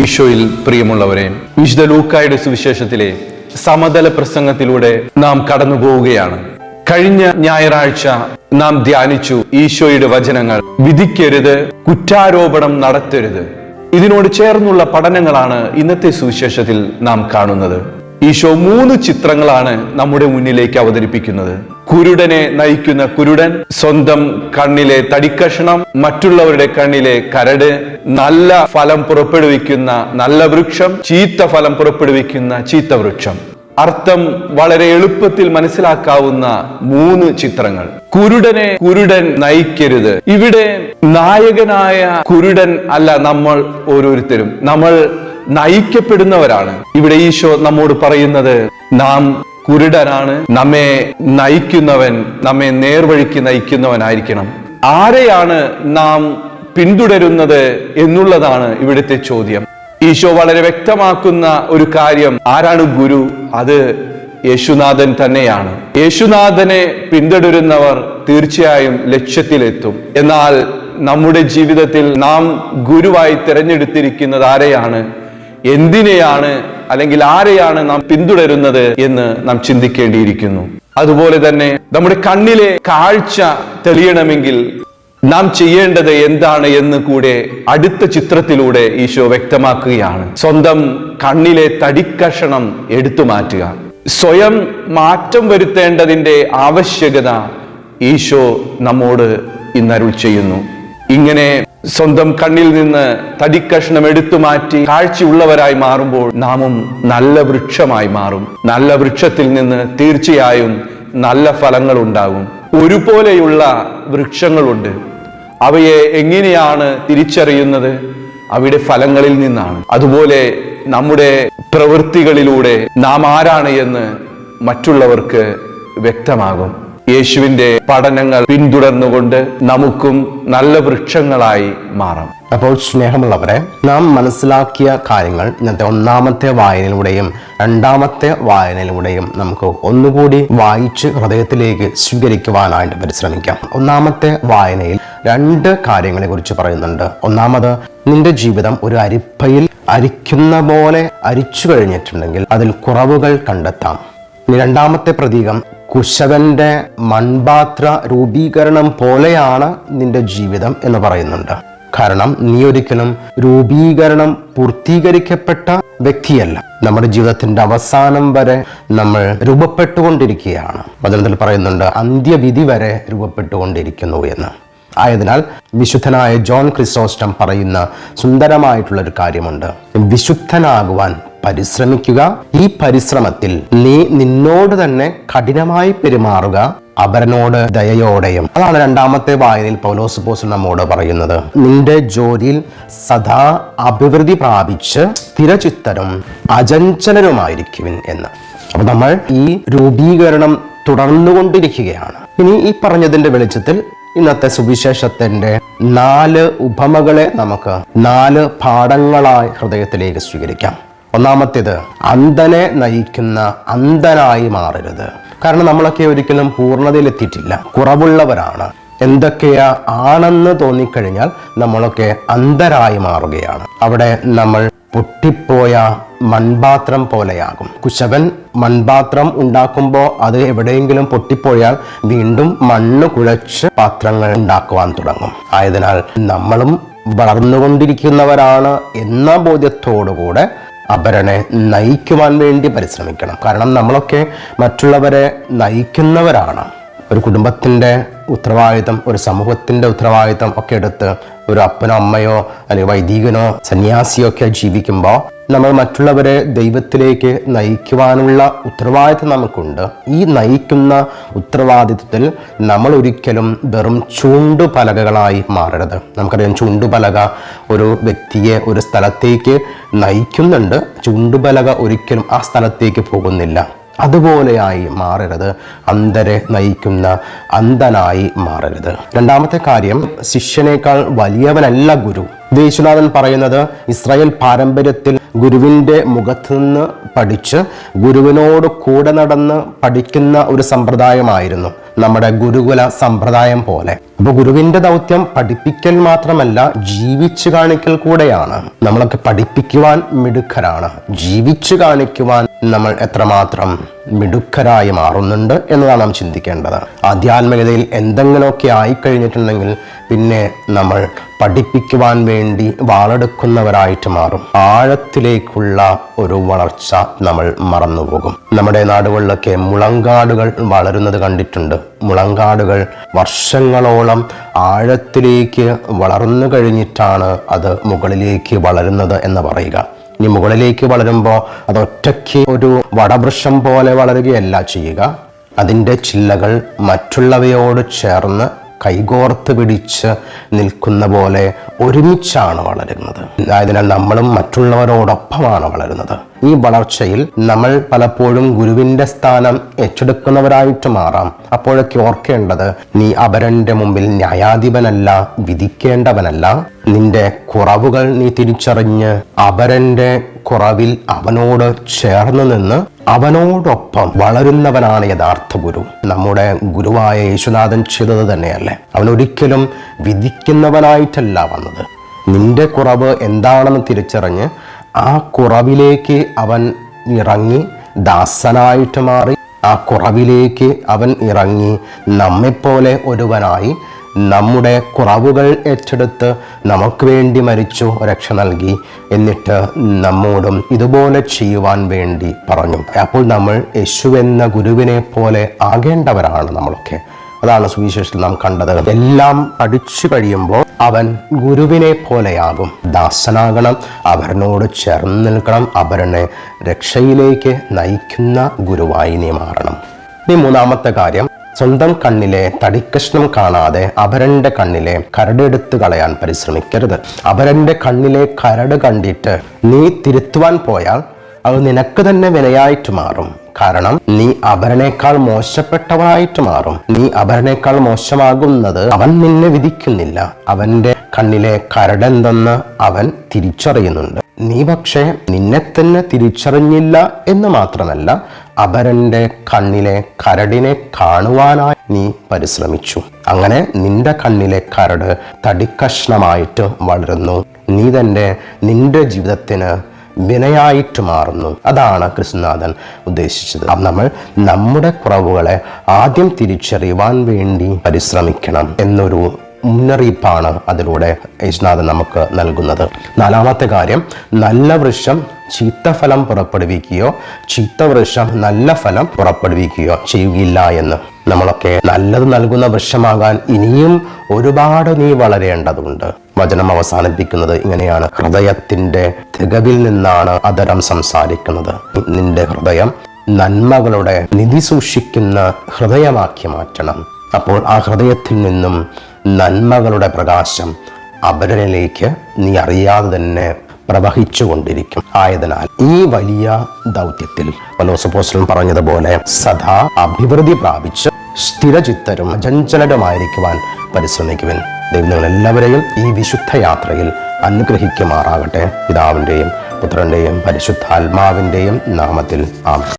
ഈശോയിൽ പ്രിയമുള്ളവരെ വിശുദ്ധ ലൂക്കായുടെ സുവിശേഷത്തിലെ സമതല പ്രസംഗത്തിലൂടെ നാം കടന്നു പോവുകയാണ് കഴിഞ്ഞ ഞായറാഴ്ച നാം ധ്യാനിച്ചു ഈശോയുടെ വചനങ്ങൾ. വിധിക്കരുത് കുറ്റാരോപണം നടത്തരുത്. ഇതിനോട് ചേർന്നുള്ള പഠനങ്ങളാണ് ഇന്നത്തെ സുവിശേഷത്തിൽ നാം കാണുന്നത്. ഈശോ മൂന്ന് ചിത്രങ്ങളാണ് നമ്മുടെ മുന്നിലേക്ക് അവതരിപ്പിക്കുന്നത്. കുരുടനെ നയിക്കുന്ന കുരുടൻ സ്വന്തം കണ്ണിലെ തടിക്കഷണം മറ്റുള്ളവരുടെ കണ്ണിലെ കരട് നല്ല ഫലം പുറപ്പെടുവിക്കുന്ന നല്ല വൃക്ഷം ചീത്ത ഫലം പുറപ്പെടുവിക്കുന്ന ചീത്ത വൃക്ഷം. അർത്ഥം വളരെ എളുപ്പത്തിൽ മനസ്സിലാക്കാവുന്ന മൂന്ന് ചിത്രങ്ങൾ. കുരുടനെ കുരുടൻ നയിക്കരുത്. ഇവിടെ നായകനായ കുരുടൻ അല്ല നമ്മൾ ഓരോരുത്തരും. നമ്മൾ നയിക്കപ്പെടുന്നവരാണ്. ഇവിടെ ഈശോ നമ്മോട് പറയുന്നത് നാം കുരുടനാണ് നമ്മെ നയിക്കുന്നവൻ നമ്മെ നേർവഴിക്ക് നയിക്കുന്നവനായിരിക്കണം. ആരെയാണ് നാം പിന്തുടരുന്നത് എന്നുള്ളതാണ് ഇവിടുത്തെ ചോദ്യം. ഈശോ വളരെ വ്യക്തമാക്കുന്ന ഒരു കാര്യം ആരാണ് ഗുരു? അത് യേശുനാഥൻ തന്നെയാണ്. യേശുനാഥനെ പിന്തുടരുന്നവർ തീർച്ചയായും ലക്ഷ്യത്തിലെത്തും. എന്നാൽ നമ്മുടെ ജീവിതത്തിൽ നാം ഗുരുവായി തിരഞ്ഞെടുത്തിരിക്കുന്നത് ആരെയാണ്? എന്തിനെയാണ് അല്ലെങ്കിൽ ആരെയാണ് നാം പിന്തുടരുന്നത് എന്ന് നാം ചിന്തിക്കേണ്ടിയിരിക്കുന്നു. അതുപോലെ തന്നെ നമ്മുടെ കണ്ണിലെ കാഴ്ച തെളിയണമെങ്കിൽ നാം ചെയ്യേണ്ടത് എന്താണ് എന്ന് കൂടെ അടുത്ത ചിത്രത്തിലൂടെ ഈശോ വ്യക്തമാക്കുകയാണ്. സ്വന്തം കണ്ണിലെ തടിക്കഷണം എടുത്തു മാറ്റുക. സ്വയം മാറ്റം വരുത്തേണ്ടതിന്റെ ആവശ്യകത ഈശോ നമ്മോട് ഇന്നരുൾ ചെയ്യുന്നു. ഇങ്ങനെ സ്വന്തം കണ്ണിൽ നിന്ന് തടിക്കഷ്ണം എടുത്തു മാറ്റി കാഴ്ചയുള്ളവരായി മാറുമ്പോൾ നാമും നല്ല വൃക്ഷമായി മാറും. നല്ല വൃക്ഷത്തിൽ നിന്ന് തീർച്ചയായും നല്ല ഫലങ്ങൾ ഉണ്ടാകും ഒരുപോലെയുള്ള വൃക്ഷങ്ങളുണ്ട്. അവയെ എങ്ങനെയാണ് തിരിച്ചറിയുന്നത്? അവയുടെ ഫലങ്ങളിൽ നിന്നാണ്. അതുപോലെ നമ്മുടെ പ്രവൃത്തികളിലൂടെ നാം ആരാണ് എന്ന് മറ്റുള്ളവർക്ക് വ്യക്തമാകും. യേശുവിന്റെ പഠനങ്ങൾ പിന്തുടർന്നുകൊണ്ട് നമുക്കും നല്ല വൃക്ഷങ്ങളായി മാറാം. അപ്പോൾ സ്നേഹമുള്ളവരെ നാം മനസ്സിലാക്കിയ കാര്യങ്ങൾ ഇന്നത്തെ ഒന്നാമത്തെ വായനയിലൂടെയും രണ്ടാമത്തെ വായനയിലൂടെയും നമുക്ക് ഒന്നുകൂടി വായിച്ച് ഹൃദയത്തിലേക്ക് സ്വീകരിക്കുവാനായിട്ട് പരിശ്രമിക്കാം. ഒന്നാമത്തെ വായനയിൽ രണ്ട് കാര്യങ്ങളെ കുറിച്ച് പറയുന്നുണ്ട്. ഒന്നാമത് നിന്റെ ജീവിതം ഒരു അരിപ്പയിൽ അരിക്കുന്ന പോലെ അരിച്ചു കഴിഞ്ഞിട്ടുണ്ടെങ്കിൽ അതിൽ കുറവുകൾ കണ്ടെത്താം. രണ്ടാമത്തെ പ്രതീകം കുശവന്റെ മൺപാത്ര രൂപീകരണം പോലെയാണ് നിന്റെ ജീവിതം എന്ന് പറയുന്നുണ്ട്. കാരണം നീ ഒരിക്കലും രൂപീകരണം പൂർത്തീകരിക്കപ്പെട്ട വ്യക്തിയല്ല. നമ്മുടെ ജീവിതത്തിന്റെ അവസാനം വരെ നമ്മൾ രൂപപ്പെട്ടുകൊണ്ടിരിക്കുകയാണ്. വചനത്തിൽ പറയുന്നുണ്ട് അന്ത്യവിധി വരെ രൂപപ്പെട്ടുകൊണ്ടിരിക്കുന്നു എന്ന്. ആയതിനാൽ വിശുദ്ധനായ ജോൺ ക്രിസോസ്റ്റം പറയുന്ന സുന്ദരമായിട്ടുള്ള ഒരു കാര്യമുണ്ട്. വിശുദ്ധനാകുവാൻ പരിശ്രമിക്കുക. ഈ പരിശ്രമത്തിൽ നീ നിന്നോട് തന്നെ കഠിനമായി പെരുമാറുക. അവരനോട് ദയയോടെയും. അതാണ് രണ്ടാമത്തെ വായനയിൽ പൗലോസ് പോസ് നമ്മോട് പറയുന്നത്. നിന്റെ ജോലിയിൽ സദാ അഭിവൃദ്ധി പ്രാപിച്ച് സ്ഥിരചിത്തരും അചഞ്ചലരുമായിരിക്കുവിൻ എന്ന്. അപ്പൊ നമ്മൾ ഈ രൂപീകരണം തുടർന്നുകൊണ്ടിരിക്കുകയാണ്. ഇനി ഈ പറഞ്ഞതിന്റെ വെളിച്ചത്തിൽ ഇന്നത്തെ സുവിശേഷത്തിന്റെ നാല് ഉപമകളെ നമുക്ക് നാല് പാഠങ്ങളായി ഹൃദയത്തിലേക്ക് സ്വീകരിക്കാം. ഒന്നാമത്തേത് അന്ധനെ നയിക്കുന്ന അന്ധനായി മാറരുത്. കാരണം നമ്മളൊക്കെ ഒരിക്കലും പൂർണതയിലെത്തിയിട്ടില്ല. കുറവുള്ളവരാണ്. എന്തൊക്കെയാ ആണെന്ന് തോന്നിക്കഴിഞ്ഞാൽ നമ്മളൊക്കെ അന്ധരായി മാറുകയാണ്. അവിടെ നമ്മൾ പൊട്ടിപ്പോയ മൺപാത്രം പോലെയാകും. കുശവൻ മൺപാത്രം ഉണ്ടാക്കുമ്പോൾ അത് എവിടെയെങ്കിലും പൊട്ടിപ്പോയാൽ വീണ്ടും മണ്ണ് കുഴച്ച് പാത്രങ്ങൾ ഉണ്ടാക്കുവാൻ തുടങ്ങും. ആയതിനാൽ നമ്മളും വളർന്നുകൊണ്ടിരിക്കുന്നവരാണ് എന്ന ബോധ്യത്തോടുകൂടെ അപരനെ നയിക്കുവാൻ വേണ്ടി പരിശ്രമിക്കണം. കാരണം നമ്മളൊക്കെ മറ്റുള്ളവരെ നയിക്കുന്നവരാണ്. ഒരു കുടുംബത്തിന്റെ ഉത്തരവാദിത്തം ഒരു സമൂഹത്തിന്റെ ഉത്തരവാദിത്തം ഒക്കെ എടുത്ത് ഒരു അപ്പനോ അമ്മയോ അല്ലെങ്കിൽ വൈദികനോ സന്യാസിയോ ഒക്കെ ജീവിക്കുമ്പോൾ നമ്മൾ മറ്റുള്ളവരെ ദൈവത്തിലേക്ക് നയിക്കുവാനുള്ള ഉത്തരവാദിത്വം നമുക്കുണ്ട് ഈ നയിക്കുന്ന ഉത്തരവാദിത്വത്തിൽ നമ്മൾ ഒരിക്കലും വെറും ചൂണ്ടുപലകകളായി മാറരുത്. നമുക്കറിയാം ചൂണ്ടുപലക ഒരു വ്യക്തിയെ ഒരു സ്ഥലത്തേക്ക് നയിക്കുന്നുണ്ട്. ചൂണ്ടുപലക ഒരിക്കലും ആ സ്ഥലത്തേക്ക് പോകുന്നില്ല. അതുപോലെയായി മാറരുത്. അന്ധരെ നയിക്കുന്ന അന്ധനായി മാറരുത്. രണ്ടാമത്തെ കാര്യം ശിഷ്യനേക്കാൾ വലിയവനല്ല ഗുരു. ദേശുനാഥൻ പറയുന്നത് ഇസ്രായേൽ പാരമ്പര്യത്തിൽ ഗുരുവിന്റെ മുഖത്ത് നിന്ന് പഠിച്ച് ഗുരുവിനോട് കൂടെ നടന്ന് പഠിക്കുന്ന ഒരു സമ്പ്രദായമായിരുന്നു. നമ്മുടെ ഗുരുകുല സമ്പ്രദായം പോലെ. അപ്പൊ ഗുരുവിന്റെ ദൗത്യം പഠിപ്പിക്കൽ മാത്രമല്ല ജീവിച്ചു കാണിക്കൽ കൂടെയാണ്. നമ്മളൊക്കെ പഠിപ്പിക്കുവാൻ മിടുക്കരാണ്. ജീവിച്ചു കാണിക്കുവാൻ നമ്മൾ എത്രമാത്രം മിടുക്കരായി മാറുന്നുണ്ട് എന്നതാണ് നാം ചിന്തിക്കേണ്ടത്. ആധ്യാത്മികതയിൽ എന്തെങ്കിലുമൊക്കെ ആയിക്കഴിഞ്ഞിട്ടുണ്ടെങ്കിൽ പിന്നെ നമ്മൾ പഠിപ്പിക്കുവാൻ വേണ്ടി വാളെടുക്കുന്നവരായിട്ട് മാറും. ആഴത്തിലേക്കുള്ള ഒരു വളർച്ച നമ്മൾ മറന്നുപോകും. നമ്മുടെ നാടുകളിലൊക്കെ മുളങ്കാടുകൾ വളരുന്നത് കണ്ടിട്ടുണ്ട്. മുളങ്കാടുകൾ വർഷങ്ങളോളം ആഴത്തിലേക്ക് വളർന്നു കഴിഞ്ഞിട്ടാണ് അത് മുകളിലേക്ക് വളരുന്നത് എന്ന് പറയുക. ഇനി മുകളിലേക്ക് വളരുമ്പോൾ അതൊറ്റയ്ക്ക് ഒരു വടവൃക്ഷം പോലെ വളരുകയല്ല ചെയ്യുക. അതിന്റെ ചില്ലകൾ മറ്റുള്ളവയോട് ചേർന്ന് കൈകോർത്ത് പിടിച്ച് നിൽക്കുന്ന പോലെ ഒരുമിച്ചാണ് വളരുന്നത്. ആയതിനാൽ നമ്മളും മറ്റുള്ളവരോടൊപ്പമാണ് വളരുന്നത്. ഈ വളർച്ചയിൽ നമ്മൾ പലപ്പോഴും ഗുരുവിന്റെ സ്ഥാനം ഏറ്റെടുക്കുന്നവരായിട്ട് മാറാം. അപ്പോഴൊക്കെ ഓർക്കേണ്ടത് നീ അപരന്റെ മുമ്പിൽ ന്യായാധിപനല്ല വിധിക്കേണ്ടവനല്ല. നിന്റെ കുറവുകൾ നീ തിരിച്ചറിഞ്ഞ് അപരന്റെ കുറവിൽ അവനോട് ചേർന്ന് നിന്ന് അവനോടൊപ്പം വളരുന്നവനാണ് യഥാർത്ഥ ഗുരു. നമ്മുടെ ഗുരുവായ യേശുനാഥൻ ചെയ്തത് തന്നെയല്ലേ? അവൻ ഒരിക്കലും വിധിക്കുന്നവനായിട്ടല്ല വന്നത്. നിന്റെ കുറവ് എന്താണെന്ന് തിരിച്ചറിഞ്ഞ് ആ കുറവിലേക്ക് അവൻ ഇറങ്ങി ദാസനായിട്ട് മാറി ആ കുറവിലേക്ക് അവൻ ഇറങ്ങി നമ്മെപ്പോലെ ഒരുവനായി നമ്മുടെ കുറവുകൾ ഏറ്റെടുത്ത് നമുക്ക് വേണ്ടി മരിച്ചു രക്ഷ നൽകി എന്നിട്ട് നമ്മോടും ഇതുപോലെ ചെയ്യുവാൻ വേണ്ടി പറഞ്ഞു. അപ്പോൾ നമ്മൾ യേശു എന്ന ഗുരുവിനെ പോലെ ആകേണ്ടവരാണ് നമ്മളൊക്കെ. അതാണ് സുവിശേഷത്തിൽ നാം കണ്ടത്. എല്ലാം പഠിച്ചു കഴിയുമ്പോൾ അവൻ ഗുരുവിനെ പോലെയാകും. ദാസനാകണം അവരനോട് ചേർന്ന് നിൽക്കണം അവരനെ രക്ഷയിലേക്ക് നയിക്കുന്ന ഗുരുവായി നീ മാറണം. ഇനി മൂന്നാമത്തെ കാര്യം സ്വന്തം കണ്ണിലെ തടിക്കഷ്ണം കാണാതെ അപരന്റെ കണ്ണിലെ കരടെടുത്ത് കളയാൻ പരിശ്രമിക്കരുത്. അപരന്റെ കണ്ണിലെ കരട് കണ്ടിട്ട് നീ തിരുത്തുവാൻ പോയാൽ അത് നിനക്ക് തന്നെ വിലയായിട്ട് മാറും. കാരണം നീ അപരനേക്കാൾ മോശപ്പെട്ടവനായിട്ട് മാറും. നീ അപരനേക്കാൾ മോശമാകുന്നത് അവൻ നിന്നെ വിധിക്കുന്നില്ല. അവന്റെ കണ്ണിലെ കരടെന്തെന്ന് അവൻ തിരിച്ചറിയുന്നുണ്ട്. നീ പക്ഷേ നിന്നെ തന്നെ തിരിച്ചറിഞ്ഞില്ല എന്ന് മാത്രമല്ല അപരന്റെ കണ്ണിലെ കരടിനെ കാണുവാനായി നീ പരിശ്രമിച്ചു. അങ്ങനെ നിന്റെ കണ്ണിലെ കരട് തടിക്കഷ്ണമായിട്ട് വളരുന്നു. നീ തന്നെ നിന്റെ ജീവിതത്തിന് വിനയായിട്ട് മാറുന്നു. അതാണ് കൃഷ്ണനാഥൻ ഉദ്ദേശിച്ചത്. നമ്മൾ നമ്മുടെ കുറവുകളെ ആദ്യം തിരിച്ചറിയുവാൻ വേണ്ടി പരിശ്രമിക്കണം എന്നൊരു മുന്നറിയിപ്പാണ് അതിലൂടെ യേശുനാഥൻ നമുക്ക് നൽകുന്നത്. നാലാമത്തെ കാര്യം നല്ല വൃക്ഷം ചീത്ത ഫലം പുറപ്പെടുവിക്കുകയോ ചീത്ത വൃക്ഷം നല്ല ഫലം പുറപ്പെടുവിക്കുകയോ ചെയ്യുകയില്ല എന്ന്. നമ്മളൊക്കെ നല്ലത് നൽകുന്ന വൃക്ഷമാകാൻ ഇനിയും ഒരുപാട് നീ വളരേണ്ടതുണ്ട്. വചനം അവസാനിപ്പിക്കുന്നത് ഇങ്ങനെയാണ്. ഹൃദയത്തിന്റെ തികവിൽ നിന്നാണ് അതരം സംസാരിക്കുന്നത്. നിന്റെ ഹൃദയം നന്മകളുടെ നിധി സൂക്ഷിക്കുന്ന ഹൃദയമാക്കി മാറ്റണം. അപ്പോൾ ആ ഹൃദയത്തിൽ നിന്നും നന്മകളുടെ പ്രകാശം അപരനിലേക്ക് നീ അറിയാതെ തന്നെ പ്രവഹിച്ചു കൊണ്ടിരിക്കും ആയതിനാൽ ഈ വലിയ ദൗത്യത്തിൽ പലോസപ്പോസ്റ്റലും പറഞ്ഞതുപോലെ സദാ അഭിവൃദ്ധി പ്രാപിച്ച് സ്ഥിരചിത്തരും അചഞ്ചലരുമായിരിക്കുവാൻ പരിശ്രമിക്കുവൻ. ദൈവം എല്ലാവരെയും ഈ വിശുദ്ധ യാത്രയിൽ അനുഗ്രഹിക്കുമാറാകട്ടെ. പിതാവിന്റെയും പുത്രന്റെയും പരിശുദ്ധാത്മാവിന്റെയും നാമത്തിൽ ആമേൻ.